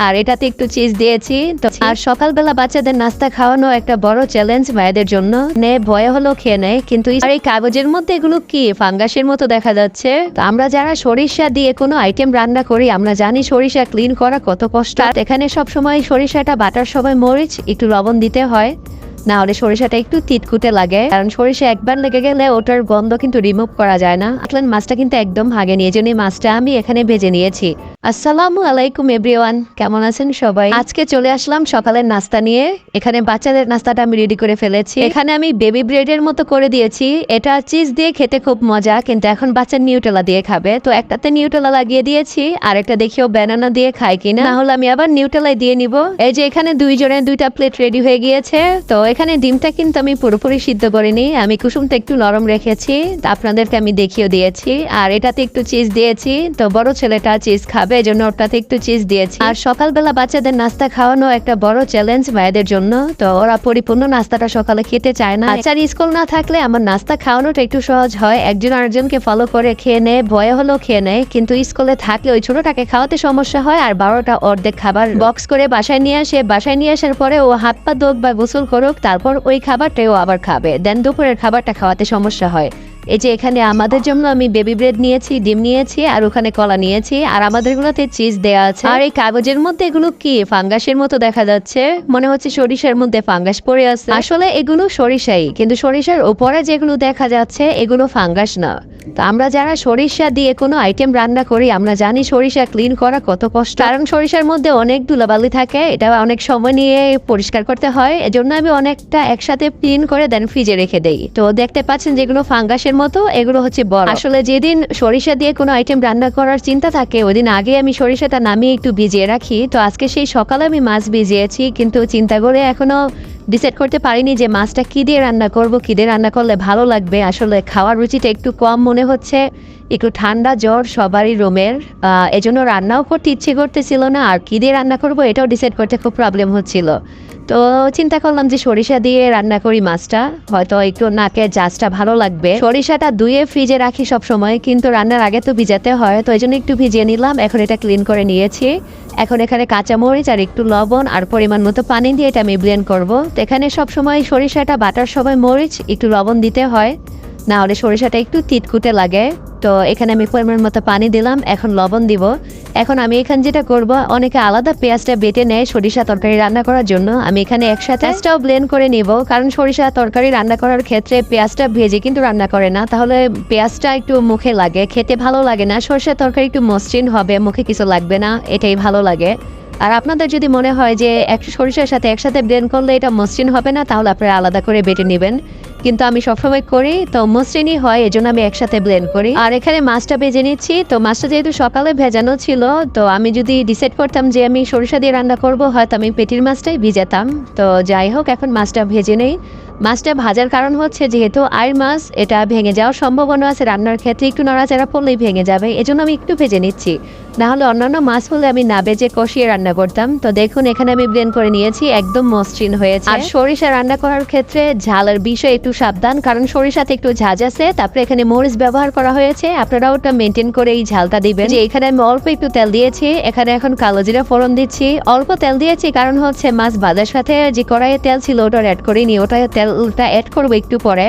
আর এটাতে একটু চিজ দিয়েছি। তো আর সকালবেলা বাচ্চাদের নাস্তা খাওয়ানো একটা বড় চ্যালেঞ্জ মায়েদের জন্য। নে, ভয় হলো খেয়ে নেয় কিন্তু এই- কাগজের মধ্যে এগুলো কি? ফাঙ্গাসের মতো দেখা যাচ্ছে। তো আমরা যারা সরিষা দিয়ে কোনো আইটেম রান্না করি, আমরা জানি সরিষা ক্লিন করা কত কষ্ট। এখানে সব সময় সরিষাটা বাটার সময় মরিচ, একটু লবণ দিতে হয়। না হলে সরিষাটা একটু তিতকুটে লাগে। কারণ সরিষা একবার লেগে গেলে ওটার গন্ধ কিন্তু রিমুভ করা যায় না। আসলেন মাছটা কিন্তু একদম ভাগে নিয়ে জন্য মাছটা আমি এখানে ভেজে নিয়েছি। আসসালামু আলাইকুম এভরিওয়ান কেমন আছেন সবাই? আজকে চলে আসলাম সকালের নাস্তা নিয়ে। এখানে বাচ্চাদের নাস্তাটা আমি রেডি করে ফেলেছি। এখানে আমি বেবি ব্রেডের মতো করে দিয়েছি। এটা চিজ দিয়ে খেতে খুব মজা, কিন্তু এখন বাচ্চা নিউটেলা দিয়ে খাবে। তো একটাতে নিউটেলা লাগিয়ে দিয়েছি আর একটা দেখিও ব্যানানা দিয়ে খাই কিনা। না হলে আমি আবার নিউটেলাই দিয়ে নিব। এই যে এখানে দুইজনের দুইটা প্লেট রেডি হয়ে গিয়েছে। তো এখানে ডিমটা কিন্তু আমি পুরোপুরি সিদ্ধ করিনি। আমি কুসুমটা একটু নরম রেখেছি। আপনাদেরকে আমি দেখিয়ে দিয়েছি। আর এটাতে একটু চিজ দিয়েছি। তো বড় ছেলেটা চিজ খাবে। এই জন্য ওটাতে একটু চিজ দিয়েছি। আর সকালবেলা বাচ্চাদের নাস্তা খাওয়ানো একটা বড় চ্যালেঞ্জ মায়েদের জন্য। তো ওরা পরিপূর্ণ নাস্তাটা সকালে খেতে চায় না। বাচ্চার স্কুল না থাকলে আমার নাস্তা খাওয়ানোটা একটু সহজ হয়। একজন আরেকজনকে ফলো করে খেয়ে নেয় ভয়ে হলেও খেয়ে নেয় কিন্তু স্কুলে থাকলে ওই ছোটটাকে খাওয়াতে সমস্যা হয় আর বারোটা অর্ধেক খাবার বক্স করে বাসায় নিয়ে আসে। বাসায় নিয়ে আসার পরে ও হাত পা দোক বা গোসল করুক, তারপর ওই খাবারটাই ও আবার খাবে। দেন দুপুরের খাবারটা খাওয়াতে সমস্যা হয়। এই যে এখানে আমাদের জন্য আমি বেবি ব্রেড নিয়েছি, ডিম নিয়েছি, আর ওখানে কলা নিয়েছি, আর আমাদের গুলোতে চিজ দেওয়া আছে। আর এই কাগজের মধ্যে এগুলো কি? ফাঙ্গাসের মতো দেখা যাচ্ছে। মনে হচ্ছে সরিষার মধ্যে ফাঙ্গাস পড়ে আছে। আসলে এগুলো সরিষাই, কিন্তু সরিষার ওপরে যেগুলো দেখা যাচ্ছে, এগুলো ফাঙ্গাস না। তো আমরা যারা সরিষা দিয়ে কোনো আইটেম রান্না করি, আমরা জানি সরিষা ক্লিন করা কত কষ্ট। কারণ সরিষার মধ্যে অনেক ধুলাবালি থাকে, এটা অনেক সময় নিয়ে পরিষ্কার করতে হয়। এজন্য আমি অনেকটা একসাথে ক্লিন করে দেন ফ্রিজে রেখে দেই। তো দেখতে পাচ্ছেন যেগুলো ফাঙ্গাসের মতো, এগুলো হচ্ছে বড়। আসলে যেদিন সরিষা দিয়ে কোনো আইটেম রান্না করার চিন্তা থাকে, ওদিন আগে আমি সরিষাটা নামিয়ে একটু ভিজিয়ে রাখি। তো আজকে সেই সকালে আমি মাছ ভিজিয়েছি, কিন্তু চিন্তা করে এখনও ডিসাইড করতে পারিনি যে মাছটা কী দিয়ে রান্না করব, কী দিয়ে রান্না করলে ভালো লাগবে। আসলে খাওয়ার রুচিটা একটু কম মনে হচ্ছে। একটু ঠান্ডা জ্বর সবারই রুমের এজন্য রান্নাও করতে ইচ্ছে করতেছিল না, আর কী দিয়ে রান্না করব এটাও ডিসাইড করতে খুব প্রবলেম হচ্ছিল। তো চিন্তা করলাম যে সরিষা দিয়ে রান্না করি মাছটা, হয়তো একটু নাকে জাজটা ভালো লাগবে। সরিষাটা ধুয়ে ফ্রিজে রাখি সব সময় কিন্তু রান্নার আগে তো ভিজাতে হয়, তো এই জন্য একটু ভিজিয়ে নিলাম, এখন এটা ক্লিন করে নিয়েছি। এখন এখানে কাঁচামরিচ আর একটু লবণ আর পরিমাণ মতো পানি দিয়ে এটা আমি ব্লেন্ড করব। তো এখানে সব সময় সরিষাটা বাটার সময় মরিচ, একটু লবণ দিতে হয়, না হলে সরিষাটা একটু তিতকুটে লাগে। তো এখানে আমি পরিমাণ মতো পানি দিলাম এখন লবণ দিব। এখন আমি এখানে যেটা করব অনেকে আলাদা পেঁয়াজটা বেটে নেয় সরিষা তরকারি রান্না করার জন্য। আমি এখানে একসাথে পেঁয়াজটাও ব্লেন্ড করে নিব কারণ সরিষা তরকারি রান্না করার ক্ষেত্রে পেঁয়াজটা ভেজে কিন্তু রান্না করে না। তাহলে পেঁয়াজটা একটু মুখে লাগে খেতে ভালো লাগে না। সরিষা তরকারি একটু মসৃণ হবে মুখে কিছু লাগবে না এটাই ভালো লাগে। আর আপনাদের যদি মনে হয় যে এক সরিষার সাথে একসাথে ব্লেন্ড করলে এটা মসৃণ হবে না তাহলে আপনারা আলাদা করে বেটে নেবেন। কিন্তু আমি সবসময় করি, তো মসৃণই হয়, এজন্য আমি একসাথে ব্লেন্ড করি। আর এখানে মাছটা ভেজে নিচ্ছি, তো মাছটা যেহেতু সকালে ভেজানো ছিল, তো আমি যদি ডিসাইড করতাম যে আমি সরিষা দিয়ে রান্না করব, হয়তো আমি পেটির মাছটাই ভিজাতাম। তো যাই হোক, এখন মাছটা ভেজে নেই। মাছটা ভাজার কারণ হচ্ছে যেহেতু আয়ের মাছ, এটা ভেঙে যাওয়ার সম্ভাবনা আছে, রান্নার ক্ষেত্রে একটু নড়াচড়া পড়লেই ভেঙে যাবে, এজন্য আমি একটু ভেজে নিচ্ছি। না হলে অন্যান্য মাছ হলে আমি না বেজে কষিয়ে রান্না করতাম। তো দেখুন, এখানে আমি ব্লেন্ড করে নিয়েছি, একদম মসৃণ হয়েছে। আর সরিষা রান্না করার ক্ষেত্রে ঝালের বিষয়ে একটু সাবধান, কারণ সরিষাতে একটু ঝাঁজ আছে, তারপরে এখানে মরিচ ব্যবহার করা হয়েছে। আপনারা ওটা মেনটেন করে এই ঝালটা দিবেন। যে এখানে আমি অল্প একটু তেল দিয়েছি, এখানে এখন কালো জিরা ফোড়ন দিচ্ছি। অল্প তেল দিয়েছি, কারণ হচ্ছে মাছ ভাজার সাথে যে কড়াইয়ে তেল ছিল ওটা অ্যাড করিনি ওটা তেলটা অ্যাড করব একটু পরে।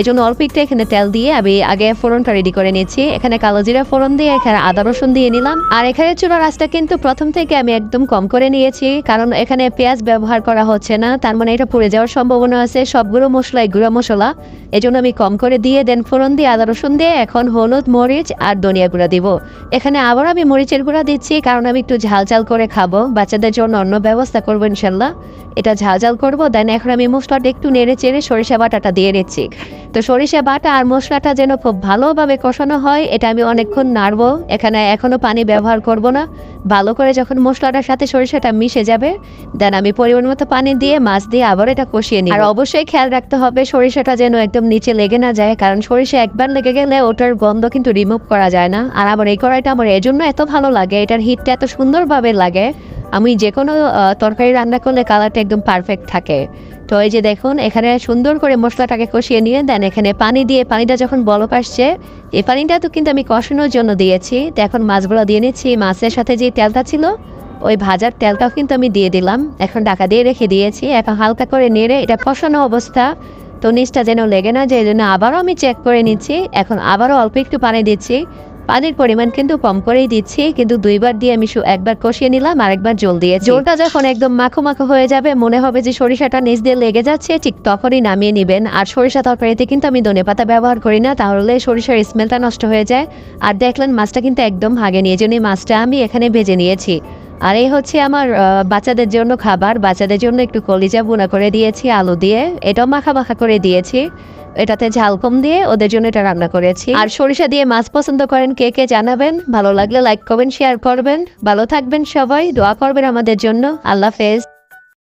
এই জন্য অল্প একটু এখানে তেল দিয়ে আমি আগে ফোড়নটা রেডি করে নিচ্ছি এখানে কালো জিরা ফোড়ন দিয়ে, এখানে আদা রসুন দিয়ে নিলাম। আর এখানে চুলা রাসটা কিন্তু প্রথম থেকে আমি একদম কম করে নিয়েছি, কারণ এখানে পেঁয়াজ ব্যবহার করা হচ্ছে না। তার মানে এটা পুড়ে যাওয়ার সম্ভাবনা আছে। সবগুলো মশলাই গুঁড়া মশলা। এই আমি কম করে দিয়ে, দেন ফোড়ন দিয়ে, আদা রসুন দিয়ে, এখন হলুদ, মরিচ আর ধনিয়া গুঁড়া দিব। এখানে আবার আমি মরিচের গুঁড়া দিচ্ছি, কারণ আমি একটু ঝাল ঝাল করে খাব। বাচ্চাদের জন্য অন্য ব্যবস্থা করব ইনশাল্লাহ। এটা ঝাল ঝাল করব, দেন এখন আমি মশলাটা একটু নেড়ে চেড়ে সরিষা বাটাটা দিয়ে দিচ্ছি তো সরিষা বাটা আর মশলাটা যেন খুব ভালোভাবে কষানো হয়, এটা আমি অনেকক্ষণ নাড়বো। এখানে এখনও পানি ব্যবহার করব না। ভালো করে যখন মশলাটার সাথে সরিষাটা মিশে যাবে, দেন আমি পরিমাণ মতো পানি দিয়ে, মাছ দিয়ে আবার এটা কষিয়ে নিই আর অবশ্যই খেয়াল রাখতে হবে, সরিষাটা যেন একদম নিচে লেগে না যায়, কারণ সরিষা একবার লেগে গেলে ওটার গন্ধ কিন্তু রিমুভ করা যায় না। আর আমার এই কড়াইটা আমার এজন্য এত ভালো লাগে, এটার হিটটা এত সুন্দরভাবে লাগে আমি যে কোনো তরকারি রান্না করলে কালারটা একদম পারফেক্ট থাকে। তো এই যে দেখুন, এখানে সুন্দর করে মশলাটাকে কষিয়ে নিয়ে দেন। এখানে পানি দিয়ে, পানিটা যখন বলক আসছে, এই পানিটা তো কিন্তু আমি কষানোর জন্য দিয়েছি। তো এখন মাছগুলো দিয়ে নিচ্ছি। মাছের সাথে যে তেলটা ছিল, ওই ভাজার তেলটাও কিন্তু আমি দিয়ে দিলাম। এখন ঢাকা দিয়ে রেখে দিয়েছি। এখন হালকা করে নেড়ে এটা কষানো অবস্থা। তো নিচটা যেন লেগে না এই জন্য আবারও আমি চেক করে নিচ্ছি। এখন আবারও অল্প একটু পানি দিচ্ছি। পানির পরিমাণ কিন্তু কম করেই দিচ্ছি কিন্তু দুইবার দিয়ে আমি একবার কষিয়ে নিলাম আর একবার জল দিয়ে জলটা যখন একদম মাখো মাখো হয়ে যাবে মনে হবে যে সরিষাটা নিচ দিয়ে লেগে যাচ্ছে ঠিক তখনই নামিয়ে নিবেন। আর সরিষা তরকারিতে কিন্তু আমি ধনে পাতা ব্যবহার করি না তাহলে সরিষার স্মেলটা নষ্ট হয়ে যায়। আর দেখলেন মাছটা কিন্তু একদম ভাগে নিয়ে জন্য মাছটা আমি এখানে ভেজে নিয়েছি। আর এই হচ্ছে আমার বাচ্চাদের জন্য খাবার। বাচ্চাদের জন্য একটু কলিজা বোনা করে দিয়েছি, আলু দিয়ে। এটাও মাখা মাখা করে দিয়েছি। এটাতে ঝাল কম দিয়ে ওদের জন্য এটা রান্না করেছি। আর সরিষা দিয়ে মাছ পছন্দ করেন কে কে জানাবেন? ভালো লাগলে লাইক করবেন শেয়ার করবেন। ভালো থাকবেন সবাই, দোয়া করবেন আমাদের জন্য। আল্লাহ হাফেজ।